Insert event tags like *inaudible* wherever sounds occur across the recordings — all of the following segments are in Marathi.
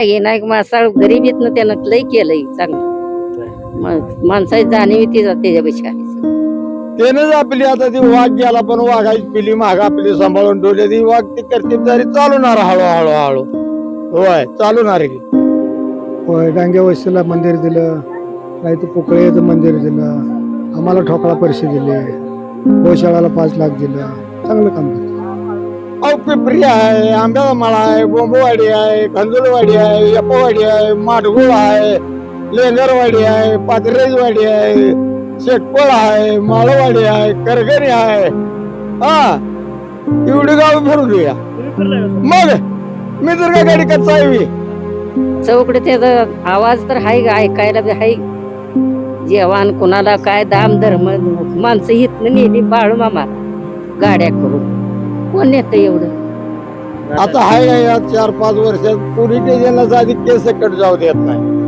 विनायक मासाळ गरिबीतनं त्यानं लय केलंय चांगलं. माणसाची जाणीव ती त्याच्यापेक्षा. त्यानेच आपली आता ती वाघ गेला पण वाघाची पिली माग आपली सांभाळून ठेवली. ती वाघ ती कर्तबदारी चालवणार हळू हळू. हळू होय चालवणार की होय डांग्या वस्तीला मंदिर दिलं नाही तर पोकळेचं मंदिर दिलं आम्हाला ठोकळा पैसे दिले गोशाळाला पाच लाख दिलं चांगलं काम केलं. अहो पिपरी आहे आंब्याचा माळा आहे बोंबवाडी आहे खंदुलवाडी आहे यपवाडी आहे माडगुळ आहे लेंगरवाडी आहे पाथरेजवाडी आहे शेटपळ आहे माळवाडी आहे करगरी आहे. हा एवढी गाव फिरून या मग मी तर काय गाडी कच्चा आहे चौकडे त्याचा आवाज तर हाय ग, ऐकायला बी हाय. जेवण कोणाला काय दाम धर्म माणसं हितनं नेली बाळू मामा गाड्या करून. कोण नेत एवढं? आता हाय या चार पाच वर्षात पोलीस स्टेशनला आधी केस कट जाऊ देत नाही.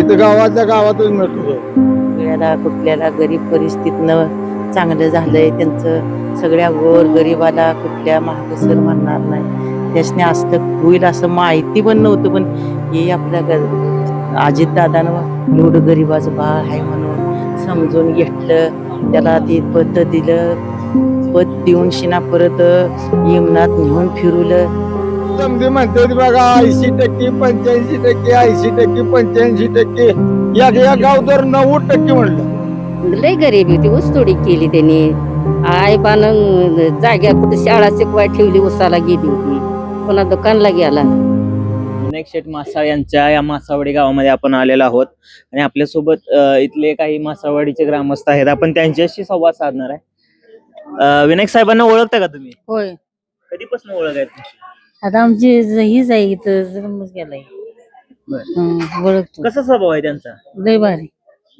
इथं गावातल्या गावातच मिळतो सगळ्याला कुठल्याला गरीब परिस्थितीनं चांगलं झालंय त्यांचं सगळ्या गोर गरिबाला कुठल्या महागसर म्हणणार नाही. त्यासने असतं होईल असं माहिती पण नव्हतं पण हे आपल्या अजित दादानं एवढं गरीबाचं बाळ आहे म्हणून समजून घेतलं त्याला ते पद दिलं पद देऊन शिना परत यमुनात नेऊन फिरवलं. समधी म्हणतात बघा ऐंशी टक्के पंच्याऐंशी टक्के ऐंशी टक्के पंच्याऐंशी टक्के. या या गाव तर नव्वद टक्के म्हणलं. लय गरीबी होती ऊसतोडी केली त्यांनी. आई बान जाग्या कुठे शाळा शिकवाय ठेवली उसाला गेली होती. पुन्हा दुकानला गेला. विनायक शेठ मासाळ यांच्या या मासावडी गावामध्ये आपण आलेलो आहोत. आणि आपल्यासोबत अ, इथले काही मासावडीचे ग्रामस्थ आहेत. आपण त्यांच्याशी संवाद साधणार आहे. अ, विनायक साहेबांना ओळखता का तुम्ही? होय. कधीपासून ओळख आहे तुमची? आता आमची ज- हीच आहे इथं जन्मच गेलाय. हं, ओळखतो. कसा स्वभाव आहे त्यांचा? लय भारी.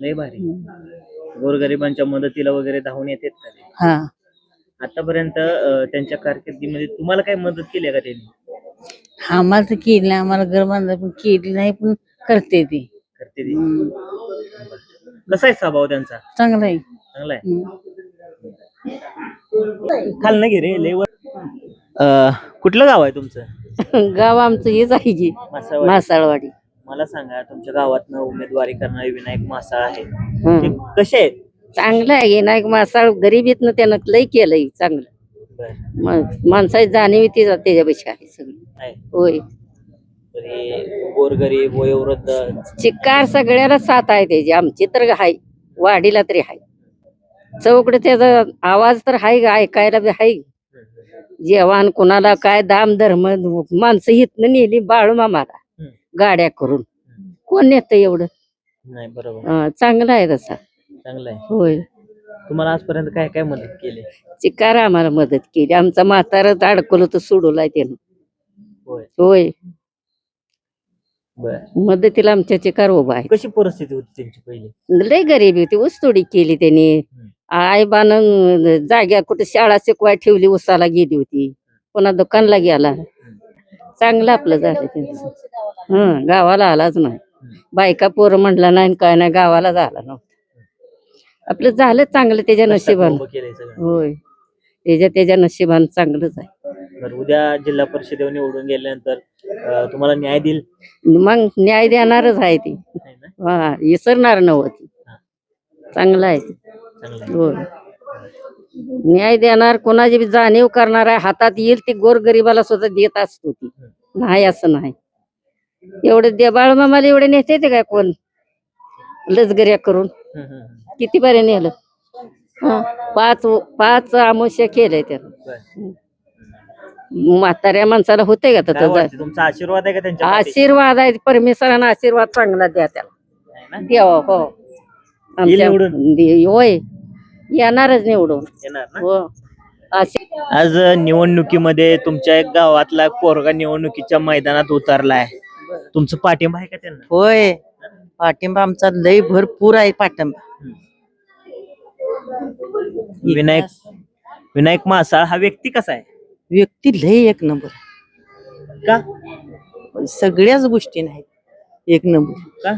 लय भारी. गोरगरिबांच्या मदतीला वगैरे धावून येतात का ते? हा. आतापर्यंत अ, त्यांच्या कारकिर्दीमध्ये तुम्हाला काय मदत केली आहे का त्यांनी? आम्हाला तर केली नाही. आम्हाला घर बांधलं पण केली नाही पण करते ती. करते ते? हं, कसा आहे स्वभाव त्यांचा? चांगलं आहे. चांगला आहे. हं. खाल घे रे लय वर. अ, कुठलं गाव आहे तुमचं? *laughs* गाव आमचं हेच आहे की मासावडी. मासाळवाडी. मला सांगा तुमच्या गावातनं उमेदवारी करणारे विनायक मासाळ आहे. ते कसे आहेत? चांगलं आहे विनायक मासाळ गरिबीतनं त्यानं लय केलंय चांगलं. मग माणसाची जाणीव ती त्याच्यापेक्षा आहे सगळी. आहे. होय. गोरगरीब वयोवृद्ध. चिक्कार सगळ्याला साथ आहे त्याची आमची तर हाय वाडीला तरी हाय चौकडे त्याचा आवाज तर हाय ग, ऐकायला बी हाय. जेवण कोणाला काय दाम धर्म माणसं हितनं नेली बाळू मामाला. गाड्या करून. कोण नेत एवढं? नाही बरोबर. अं, चांगलं आहे तसा. चांगलं आहे. होय. तुम्हाला आजपर्यंत काय काय मदत केली? चिकार आम्हाला मदत केली. आमचा म्हातारा अडकलं तर सोडवलाय त्यानं. होय. होय. बर. मदतीला आमच्या चिकार उभा आहे. कशी परिस्थिती होती त्यांची पहिली? लय गरिबी होती ऊसतोडी केली त्यांनी. आई बान जाग्या कुठे शाळा शिकवाय ठेवली उसाला गेली होती. पुन्हा दुकानला गेला. चांगलं आपलं झालं त्यांचं. हं गावाला आलाच नाही. बायका पोरं म्हणला नाही काय नाही गावाला झाला नव्हता. आपलं झालं चांगलं त्याच्या नशिबानं. होय. त्याच्या त्याच्या नशिबानं चांगलंच आहे. उद्या जिल्हा परिषदेवर निवडून गेल्यानंतर तुम्हाला न्याय देईल? मग न्याय देणारच आहे ती. हा विसरणार नव्हती. चांगलं आहे ते. चांगलं आहे. होय न्याय देणार कोणाची बी जाणीव करणार आहे हातात येईल ती गोरगरिबाला सुद्धा देत असतो ती नाही असं नाही एवढे दे बाळमामाला एवढे नेते ते काय कोण लसगऱ्या करून. किती बरे नेलं हं, पाच पाच आमुष्य केलंय त्यानं बरं. म्हाताऱ्या माणसाला होते का काय तसं वाटतं? तुमचा आशीर्वाद आहे का त्यांच्या पाठी? आशीर्वाद आहे परमेश्वरानं आशीर्वाद चांगला द्या त्याला? द्यावा हो आमच्या निवडून? दे- होय. येणारच निवडून. येणार ना? हो. आज निवडणुकीमध्ये तुमच्या एक गावातला पोरगा निवडणुकीच्या मैदानात उतरलाय. तुमचं पाठिंबा आहे का त्यांना? होय. पाठिंबा आमचा लय भरपूर आहे पाठिंबा. विनायक विनायक मासाळ हा व्यक्ती कसा आहे? व्यक्ती लय एक नंबर. का? सगळ्याच गोष्टी नाहीत. एक नंबर. का?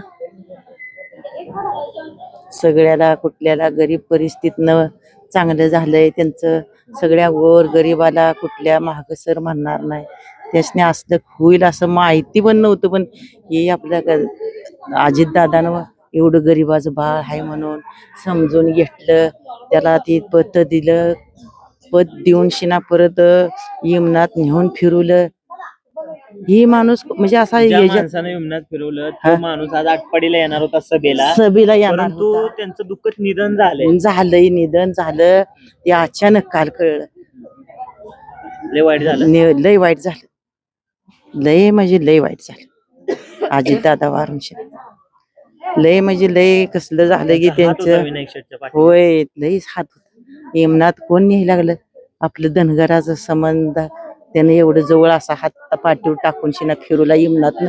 सगळ्याला कुठल्याला गरीब परिस्थितीनं चांगलं झालंय त्यांचं सगळ्या वर गरीबाला कुठल्या महागसर म्हणणार नाही. त्याच्याने असलं होईल असं माहिती पण नव्हतं पण हे आपल्या अजित दादानं एवढं गरीबाचं बाळ आहे म्हणून समजून घेतलं. त्याला ते पत दिलं पत देऊन शिना परत यमनात नेऊन फिरवलं. ही माणूस म्हणजे असा ज्या याच्यात माणसानं यमुनात फिरवलं हा. तो माणूस आज आटपाडीला येणार होता सभेला. सभेला येणार परंतु होता. त्यांचं दुःखद निधन झालंय. झालंय निधन झालं. ते अचानक काल कळलं. लय वाईट झालं. ने- लय वाईट झालं. लय म्हणजे लय वाईट झालं. अजित दादा वारून लय म्हणजे लय कसलं झालं की हात होता त्यांचं विनायक शेटच्या पाठीवर. होय लयच हात होता. यमनात कोण नाही लागलं? आपलं धनगराचं संबंध त्याने एवढं जवळ असा हात पाठीवर टाकून शिना फिरूला यमनात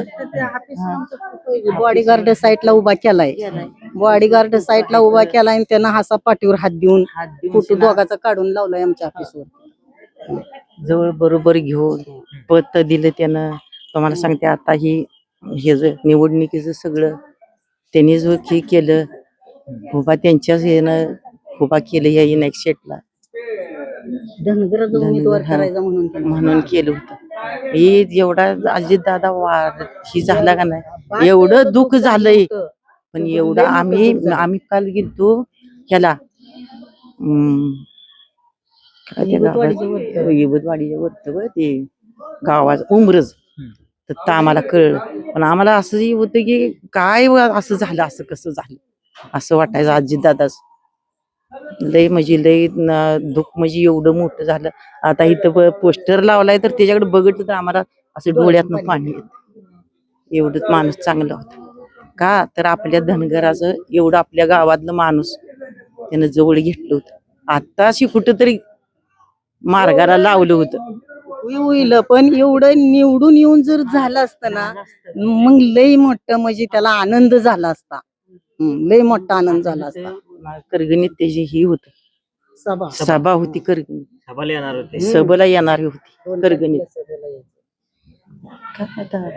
बॉडीगार्ड साईडला उभा केलाय. बॉडीगार्ड साईडला उभा केलाय आणि त्यानं हसा पाठीवर हात देऊन फोटो दोघाचा काढून लावलाय आमच्या ऑफिसवर जवळ बरोबर घेऊन पत दिलं त्यानं. तुम्हाला सांगते आता ही हे जे निवडणुकीचं सगळं त्यांनी जो हे केलं. उभा त्यांच्याच यानं उभा केलं या इनायक शेटला. धनगराचा उमेदवार हा. करायचा म्हणून. म्हणून केलं होतं. हे एवढा अजित दादा वार ही झाला का नाही? एवढं दुःख झालंय. पण एवढं आम्ही आम्ही काल गेलतो ह्याला गावात इबतवाडीच्या वरतं बरं ते गावाचं उमरज. तर ते आम्हाला कळलं. पण आम्हाला असंही होतं की काय व असं झालं असं कसं झालं? असं वाटायचं आजी दादाच. लय म्हणजे लय दुःख म्हणजे एवढं मोठं झालं. आता इथं पोस्टर लावलाय तर त्याच्याकडे बघितलं तर आम्हाला असं डोळ्यातनं पाणी येत. एवढंच माणूस चांगला होता. का? तर आपल्या धनगराचं एवढं आपल्या गावातलं माणूस त्यानं जवळ घेतलं होतं. आताशी कुठंतरी मार्गाला लावलं होतं. होई- होईल पण एवढं निवडून येऊन जर झालं असतं ना मग लय मोठं म्हणजे त्याला आनंद झाला असता. लय मोठा आनंद झाला असता. करगणीत त्याची ही होत. सभा. सभा होती करगणीत सभाला येणार होते. सभेला येणारी होती करगणीत. काय आता?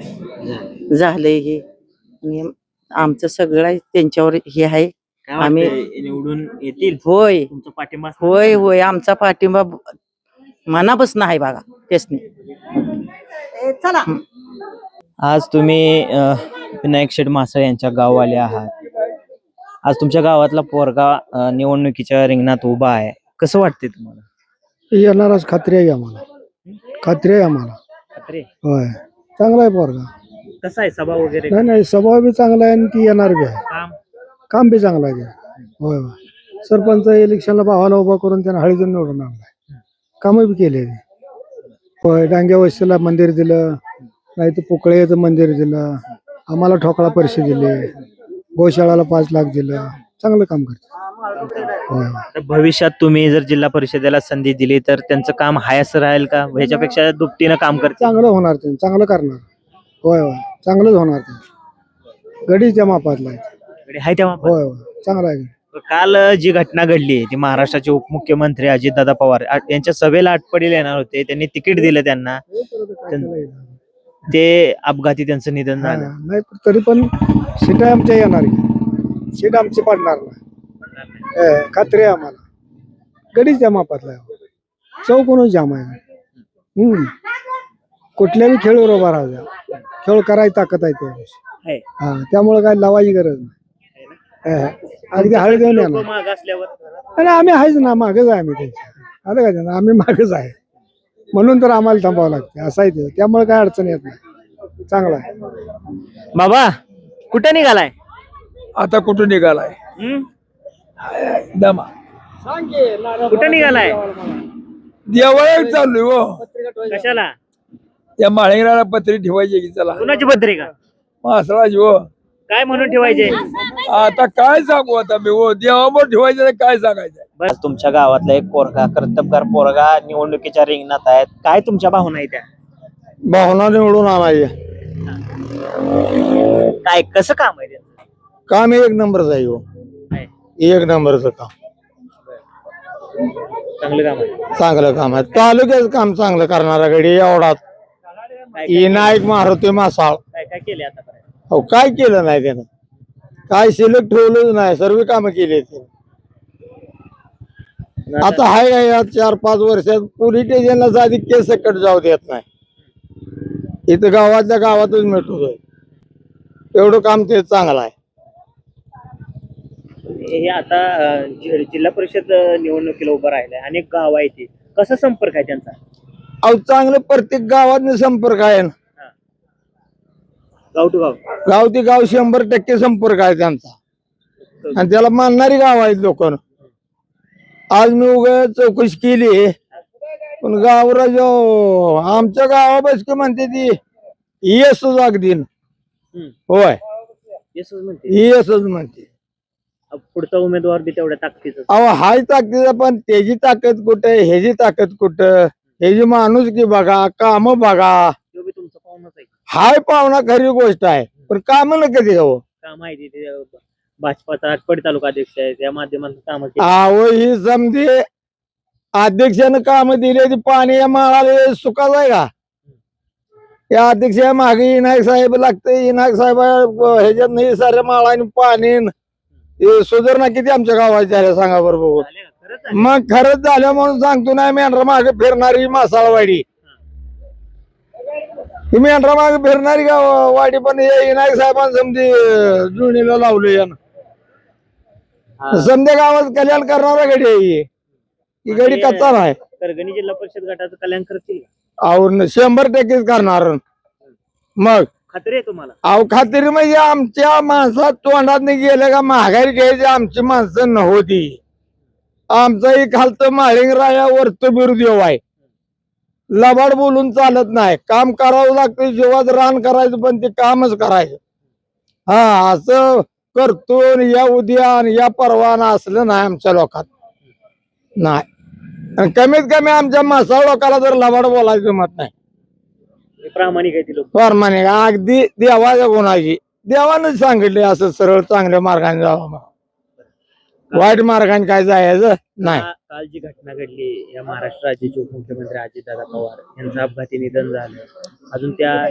झालंय हे. आणि आमचं सगळं त्यांच्यावर हे आहे. काय आम्ही- वाटतंय? निवडून येतील? होय. तुमचा पाठिंबा असणार होय? होय. आमचा पाठिंबा मनापासून आहे बघा त्यासनी. ए, चला. आज तुम्ही अ, विनायक शेठ मासळे यांच्या गाववाले आहात. आज तुमच्या गावातला पोरगा अ, निवडणुकीच्या रिंगणात उभा आहे. कसं वाटते तुम्हाला? येणारच खात्री आहे आम्हाला. खात्री आहे आम्हाला? होय. चांगला आहे पोरगा. कसं आहे सभा वगैरे? नाही नाही स्वभाव बी चांगला आहे आणि ती येणार बी आहे. काम? काम बी चांगलं आहे. होय होय. सरपंच इलेक्शनला भावाला उभा करून त्यानं हळीजून निवडून आणलाय. कामं बी केले होय डांग्या वस्तीला मंदिर दिलं नाही तर पोकळेचं मंदिर दिलं. आम्हाला ठोकळा पैसे दिले. गोशाळाला पाच लाख दिलं. चांगलं काम करते तर भविष्यात तुम्ही जर जिल्हा परिषदेला संधी दिली तर त्यांचं काम हाय असं राहील का? ह्याच्यापेक्षा दुपटीनं काम करते चांगलं होणार ते. चांगलं करणार. होय होय. चांगलंच होणार ते. गडीच्या मापातला हाय तेव्हा होय होय. चांगला आहे. काल जी घटना घडली ती महाराष्ट्राचे उपमुख्यमंत्री अजितदादा पवार आ- यांच्या सभेला आटपडीला येणार होते. त्यांनी तिकीट दिलं त्यांना. ते अपघाती त्यांचं निधन झालं. नाही पण तरी पण सीट आमच्या येणार सीट आमची पडणार नाही. ए, खात्री आहे आम्हाला. गडीच्या मापातला आहे. चौकोनच जाम आहे. हम्म. कुठल्याही खेळवर उभा राहू द्या खेळ करायची ताकद आहे त्या दिवशी आहे. हा त्यामुळे काय लावायची गरज नाही. ए, अगदी हळद लोकं येणार. असल्यावर? आणि आम्ही आहेच ना मागच आहे आम्ही त्यांच्या. आलं का त्यांना आम्ही मागच आहे. म्हणून तर आम्हाला थांबावं लागते. असं आहे ते. त्यामुळे काय अडचण येत नाही. चांगला आहे. बाबा कुठे निघालाय? आता कुठून निघालाय? हं? दमा. कुठे निघालाय? देवाळ्यात चाललोय हो. कशाला? त्या माळेगराला पत्री ठेवायची की चला. कुणाची पत्रिका? मासराज हो. काय म्हणून ठेवायचे? आता काय सांगू आता मी? हो देवावर ठेवायचं तर काय सांगायचं? बस तुमच्या गावातला एक पोरगा कर्तबगार पोरगा निवडणुकीच्या रिंगणात आहेत काय तुमच्या भावना आहे त्या? भावना निवडून आणायचे. काय कसं काम आहे त्यांचं? काम एक नंबरच आहे हो. एक नंबरचं काम. चांगलं काम आहे. चांगलं काम आहे. तालुक्याचं काम चांगलं करणारा गडी एवढा काय विनायक मारुती मासाळ. काय काय केले आतापर्यंत? अहो काय केलं नाही त्यानं? काय शिल्लक ठेवलंच नाही सर्व कामं केली आता हाय का या चार पाच वर्षात पोलीस स्टेशनला साधी केस सकट जाऊ देत नाही. इथं गावातल्या गावातच मिटवतोय एवढं काम ते चांगलं आहे. हे आता जिल्हा परिषद निवडणुकीला उभं राहिलंय. अनेक गाव आहे ते कसा संपर्क आहे त्यांचा? अहो चांगलं प्रत्येक गावात संपर्क आहे ना. गाव टू गाव गाव ते गाव शंभर टक्के संपर्क आहे त्यांचा. आणि त्याला मानणारी गाव आहेत लोक. आज मी उगा चौकशी केली. पण गावरा जो आमच्या गावाबस की म्हणते ती येसच अगदी. हम्म. होय. येसच म्हणते. येसच म्हणते. पुढचा उमेदवार बी तेवढ्या ताकदीचा. अहो हाय ताकदीचा पण त्याची ताकद कुठं ह्याची ताकद कुठं? ह्याची माणूस की बघा काम बघा. तो बी तुमचा पाहुणाच आहे हाय पाहुणा खरी गोष्ट आहे. पण काम कधी काम आहे तिथे अं, भाजपाचा आटपाडी तालुका अध्यक्ष आहे त्या माध्यमातून काम ही समजे अध्यक्षानं काम दिले ती पाणी या माळाला सुकाच आहे का? या अध्यक्ष मागे इनायक साहेब लागते इनायक साहेब ह्याच्यात नाही साऱ्या माळाने पाणी सुधारणा किती आमच्या गावात झाल्या सांगा बरं बघू. मग खरंच झालं म्हणून सांगतो ना मेंढरा मागे फिरणारी मासाळवाडी. ही मेंढरा मागे फिरणारी गाव वाडी पण हे इनायक साहेबांनी समजी जुनीला लावलं यानं. समजा गावात कल्याण करणारा गडी आहे ही. ही गडी कच्चा नाही. करगणी जिल्हा परिषद गटाचं कल्याण करतील न- शंभर टक्केच करणार. मग? खात्री आहे तुम्हाला? अहो खात्री म्हणजे आमच्या माणसात तोंडात गेलं का महागाई घ्यायची आमची माणसं नव्हती. आमचं एक खालतं माळिंग राया वरतं बिरुदेव आहे. लबाड बोलून चालत नाही. काम करावं लागतं जेव्हा रान करायचं पण ते कामच करायचं. हा असं करतो या उद्या या परवाना असलं नाही आमच्या लोकात. नाही. कमीत कमी आमच्या मासा लोकाला जर लबाड बोलायचं जमत नाही. प्रामाणिक परमाने अगदी देवाच्या गुणाची. देवानं सांगितले असं सरळ चांगल्या मार्गाने जावं म्हणून. वाईट मार्गाने काय जायचं? नाही. का- काल जी घटना घडली या महाराष्ट्र राज्याचे उपमुख्यमंत्री अजितदादा पवार यांचं अपघाती निधन झालं. अजून त्या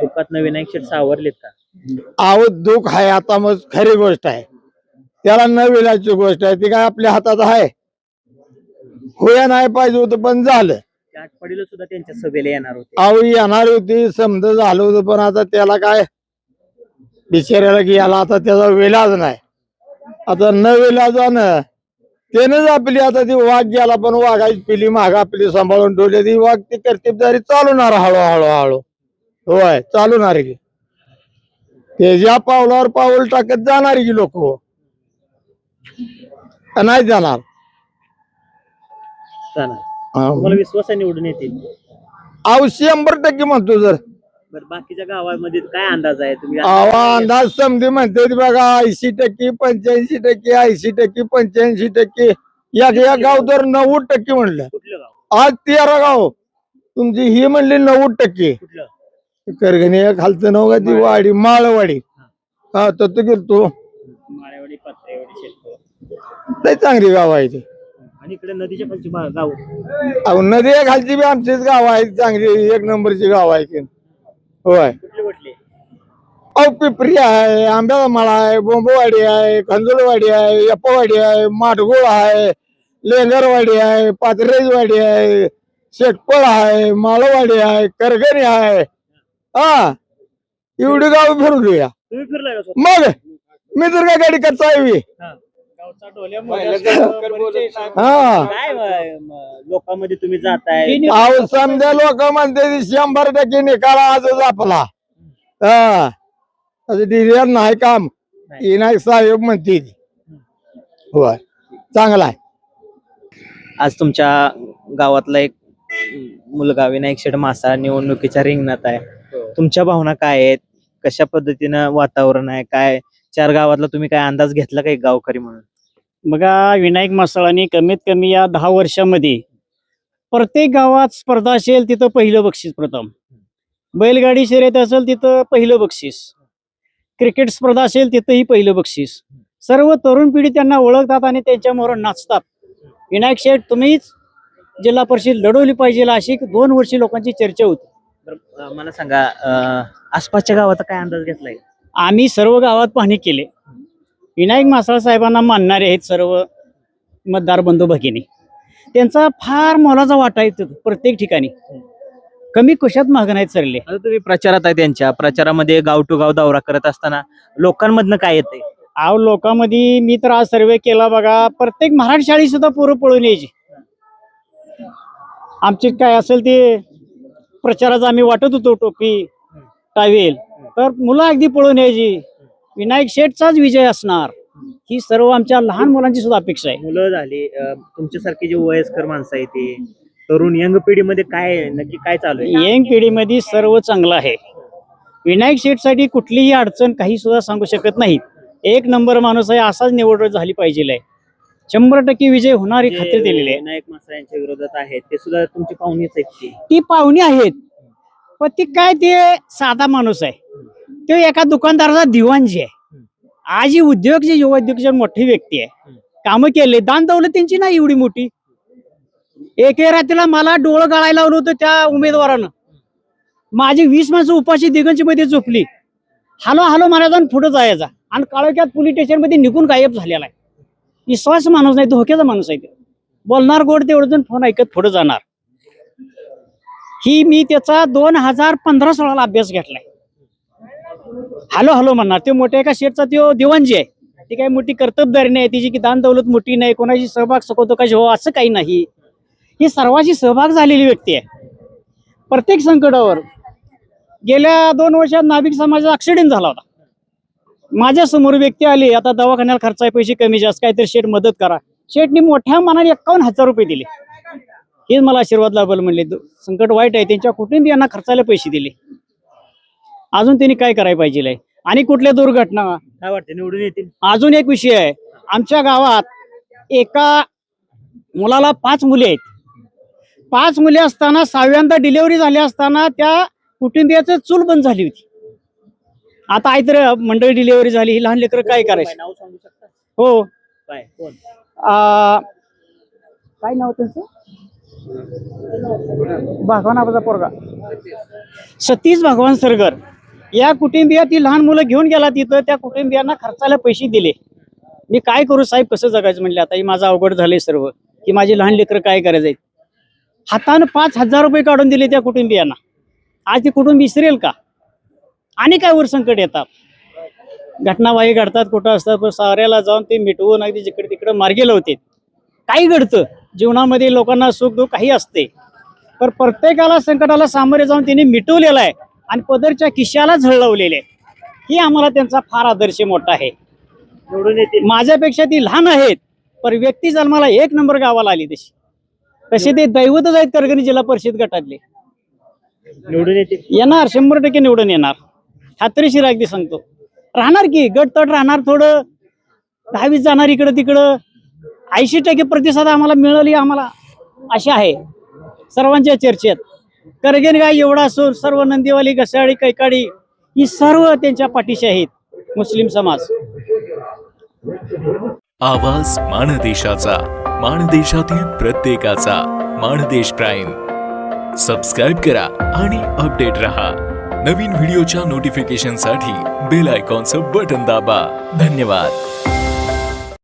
दुःखात विनायक शेठ सावरलेत का? आहो दुःख आहे आता मग खरी गोष्ट आहे. त्याला न विलाची गोष्ट आहे ती काय आपल्या हातात आहे. होया नाही पाहिजे होतं पण झालं. त्या आठवडीला सुद्धा त्यांच्या सभेला येणार होते. आहो येणार होती समज झालं होतं पण आता त्याला काय? बिचाऱ्याला गेला आता त्याचा विलाज नाही. आता न विलाजानं त्यानंच आपली आता ती वाघ गेला पण वाघाची पिली माग आपली सांभाळून ठेवली. ती वाघ ती कर्तबदारी चालवणार हळूहळू हळू होय चालवणार की त्याच्या पावलावर पाऊल टाकत जाणार की लोक. नाही जाणार? तुम्हाला विश्वास निवडून येतील. अहो, शंभर टक्के म्हणतो जर. बरं बाकीच्या गावामध्ये काय अंदाज आहे तुम्ही? अहो अंदाज समधी म्हणते ती बघा ऐंशी टक्के पंच्याऐंशी टक्के ऐंशी टक्के पंच्याऐंशी टक्के. या या गाव? तर नव्वद टक्के म्हणलं. कुठलं गाव? आज तेरा गाव. तुमची ही म्हणली नव्वद टक्के. कुठलं? करगणी खालचं नव का ती वाडी माळवाडी. हा. तर तो पात्रेवाडी शेतकरी. लय चांगली गाव आहे ती. आणि इकडे नदीच्या खालची गाव? अहो नदी खालची बी आमचीच गाव आहेत चांगली. एक नंबरची गाव आहे ती. होय कुठले कुठले अहो पिपरी आहे आंब्याला मळा आहे बोंबवाडी आहे खंदुलवाडी आहे यप्पवाडी आहे माटगुळ आहे लेंगरवाडी आहे पाथरेजवाडी आहे शेटपळ आहे माळवाडी आहे करगणी आहे हा एवढी गाव फिरून घेऊया तुम्ही फिरलाय का स्वतः? मग मी तर काय गाडी कच्चा आहे. हा. असं हा. काय लोकांमध्ये तुम्ही जाताय? अहो समजा लोक म्हणते शंभर टक्के निकाल आजच आपला. हा. असं नाही काम. इनायक साहेब म्हणते. ती. होय. चांगला आहे. आज तुमच्या गावातला एक मुलगा विनायक शेठ मासा निवडणुकीच्या रिंगणात आहे. तुमच्या भावना काय आहेत? कशा पद्धतीनं वातावरण आहे? काय? चार गावातला तुम्ही काय अंदाज घेतला का एक गावकरी म्हणून? बघा विनायक मासाळांनी कमीत कमी या दहा वर्षामध्ये प्रत्येक गावात स्पर्धा असेल तिथं पहिलं बक्षीस प्रथम. बैलगाडी शर्यत असेल तिथं पहिलं बक्षीस. क्रिकेट स्पर्धा असेल तिथंही पहिलं बक्षीस. सर्व तरुण पिढी त्यांना ओळखतात आणि त्यांच्याबरोबर नाचतात. विनायक शेठ तुम्हीच जिल्हा परिषद लढवली पाहिजे अशी दोन वर्षी लोकांची चर्चा होती. मला सांगा आसपासच्या गावाचा काय अंदाज घेतलाय? आम्ही सर्व गावात पाहणी केले. विनायक मासाळ साहेबांना मानणारे आहेत सर्व मतदार बंधू भगिनी. त्यांचा फार मोलाचा वाटा आहे तिथं प्रत्येक ठिकाणी. कमी कशात मागणार चालले आता तुम्ही प्रचारात आहे त्यांच्या. प्रचारामध्ये गाव टू गाव दौरा करत असताना लोकांमधनं काय येते आव लोकांमध्ये मी तर आज सर्वे केला बघा प्रत्येक मराठी शाळेत सुद्धा पोरं पळून यायची. आमचे काय असेल ते प्रचाराचं आम्ही वाटत होतो टोपी टावेल. तर मुलं अगदी पळून यायची. विनायक शेठचाच विजय असणार. ही सर्व आमच्या लहान मुलांची सुद्धा अपेक्षा आहे. मुलं झाली अं, तुमच्यासारखी जे वयस्कर माणसं आहे ते तरुण यंग पिढीमध्ये काय आहे? नक्की काय चालू आहे? यंग पिढीमध्ये सर्व चांगलं आहे. विनायक शेठसाठी कुठलीही अडचण काही सुद्धा सांगू शकत नाही एक नंबर माणूस आहे असाच निवड झाली पाहिजे आहे. शंभर टक्के विजय होणारी जे खात्री दिलेली आहे. विनायक मासा यांच्या विरोधात आहेत ते सुद्धा तुमची पाहुणीच आहेत की ती पाहुणी आहेत. पण ती काय ते साधा माणूस आहे. तो एका दुकानदाराचा दिवाणजी आहे. आज ही उद्योग जे युवा उद्योग मोठी व्यक्ती आहे कामं केले दान त्यांची नाही एवढी मोठी. एके रात्रीला मला डोळं गाळायला लावलं होतं त्या उमेदवारानं. माझी वीस माणसं उपाशी दिगंची मध्ये झोपली. हालो हालो महाराजांना पुढे जायचा. आणि काळोख्यात पोलीस स्टेशनमध्ये निघून गायब झालेला आहे. विश्वास माणूस नाही धोक्याचा माणूस आहे बोलणार गोड तेवढं जण फोन ऐकत पुढे जाणार. ही मी त्याचा दोन हजार पंधरा सोळाला अभ्यास घेतलाय. हॅलो हॅलो म्हणणार. ते मोठ्या एका शेठचा तो दिवाणजी आहे. ती काही मोठी कर्तबदारी नाही तिची की दान दौलत मोठी नाही कोणाची सहभाग सकवतो का हो असं काही नाही. ही सर्वांची सहभाग झालेली व्यक्ती आहे. प्रत्येक संकटावर गेल्या दोन वर्षात नाभिक समाजाचा ऍक्सिडेंट झाला होता. माझ्यासमोर व्यक्ती आली आता दवाखान्याला आहे पैसे कमी जास्त काहीतरी शेठ मदत करा. शेठनी मोठ्या मनाने एकावन्न हजार रुपये दिले. हेच मला आशीर्वाद लाभल म्हणले संकट वाईट आहे त्यांच्या कुटुंबियांना खर्चायला पैसे दिले. अजून त्यांनी काय करायला पाहिजे आणि कुठल्या दुर्घटना? काय वाटतं निवडून येतील? अजून एक विषय आहे. आमच्या गावात एका मुलाला पाच मुले आहेत. पाच मुले असताना सहाव्यांदा डिलिव्हरी झाली असताना त्या कुटुंबियाचं चूल बंद झाली होती. आता आई तर मंडळी डिलिव्हरी झाली ही लहान लेकरं काय करायचं? नाव सांगू शकता? हो. काय? कोण? आ, काय नाव त्यांचं? भगवान आबाचा पोरगा. सतीश भगवान सरगर. या कुटुंबिया ती लहान मुलं घेऊन गेला तिथं त्या कुटुंबियांना खर्चाला पैसे दिले. मी काय करू साहेब कसं जगायचं म्हणले आता ही माझं अवघड झालंय सर्व. की माझी लहान लेकरं काय करायचं हातानं पाच हजार रुपये काढून दिले त्या कुटुंबियांना. आज ते कुटुंब विसरेल का? आणि काय वर संकट येतात? घटनाबाही घडतात कुठं असतात पण साऱ्याला जाऊन ते मिटवून अगदी जिकडे तिकडे मार्गे लावते. काही घडतं. जीवनामध्ये लोकांना सुख दुःख काही असते. पर प्रत्येकाला संकटाला सामोरे जाऊन त्यांनी मिटवलेलं आहे. आणि पदरच्या खिशाला झळ लावलेले आहे ही आम्हाला त्यांचा फार आदर्श मोठा आहे. निवडून माझ्यापेक्षा ती लहान आहेत पण व्यक्ती जन्माला एक नंबर गावाला आली तशी. तसे ते दैवतच आहेत करगणी जिल्हा परिषद गटातले. निवडून येणार शंभर टक्के निवडून येणार. खात्रीशीर अगदी सांगतो. राहणार की गट तट राहणार थोडं. दहावीस जाणार इकडं तिकडं. ऐंशी टक्के प्रतिसाद आम्हाला मिळाली आम्हाला अशी आहे. सर्वांच्या चर्चेत. करगेन गाय एवढा असून सर्व नंदीवाली घसाळी कैकाडी ही सर्व त्यांच्या पाठीशी आहेत. मुस्लिम समाज. आवाज माणदेशाचा माणदेशातील प्रत्येकाचा माणदेश प्राईम. सबस्क्राईब करा आणि अपडेट रहा. नवीन व्हिडिओच्या नोटिफिकेशनसाठी बेल आयकॉनचं बटन दाबा. धन्यवाद.